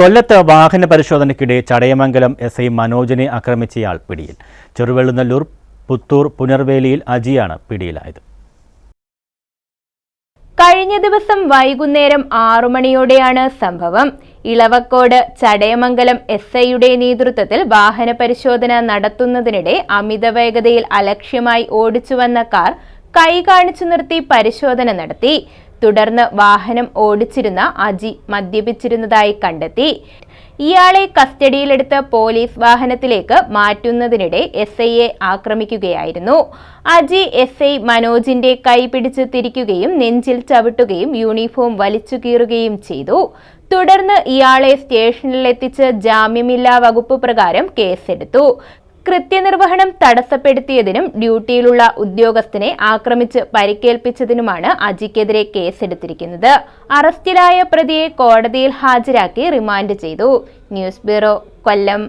കൊല്ലത്ത് വാഹന പരിശോധനയ്ക്കിടെ ചടയമംഗലം എസ് ഐ മനോജിനെ ആക്രമിച്ചയാൾ പിടിയിൽ. ചെറുവെള്ളുന്നല്ലൂർ പുത്തൂർ പുനർവേലിയിൽ അജിയാണ് പിടിയിലായത്. കഴിഞ്ഞ ദിവസം വൈകുന്നേരം ആറു മണിയോടെയാണ് സംഭവം. ഇളവക്കോട് ചടയമംഗലം എസ് ഐയുടെ നേതൃത്വത്തിൽ വാഹന പരിശോധന നടത്തുന്നതിനിടെ അമിത വേഗതയിൽ അലക്ഷ്യമായി ഓടിച്ചുവന്ന കാർ കൈ കാണിച്ചു നിർത്തി പരിശോധന നടത്തി. തുടർന്ന് വാഹനം ഓടിച്ചിരുന്ന അജി മദ്യപിച്ചിരുന്നതായി കണ്ടെത്തി. ഇയാളെ കസ്റ്റഡിയിലെടുത്ത് പോലീസ് വാഹനത്തിലേക്ക് മാറ്റുന്നതിനിടെ എസ് ഐയെ ആക്രമിക്കുകയായിരുന്നു. അജി എസ് ഐ മനോജിന്റെ കൈ പിടിച്ച് തിരിക്കുകയും നെഞ്ചിൽ ചവിട്ടുകയും യൂണിഫോം വലിച്ചു കീറുകയും ചെയ്തു. തുടർന്ന് ഇയാളെ സ്റ്റേഷനിലെത്തിച്ച് ജാമ്യമില്ലാ വകുപ്പ് പ്രകാരം കേസെടുത്തു. കൃത്യനിർവഹണം തടസ്സപ്പെടുത്തിയതിനും ഡ്യൂട്ടിയിലുള്ള ഉദ്യോഗസ്ഥനെ ആക്രമിച്ച് പരിക്കേൽപ്പിച്ചതിനുമാണ് അജിക്കെതിരെ കേസെടുത്തിരിക്കുന്നത്. അറസ്റ്റിലായ പ്രതിയെ കോടതിയിൽ ഹാജരാക്കി റിമാൻഡ് ചെയ്തു. News bureau Kollam.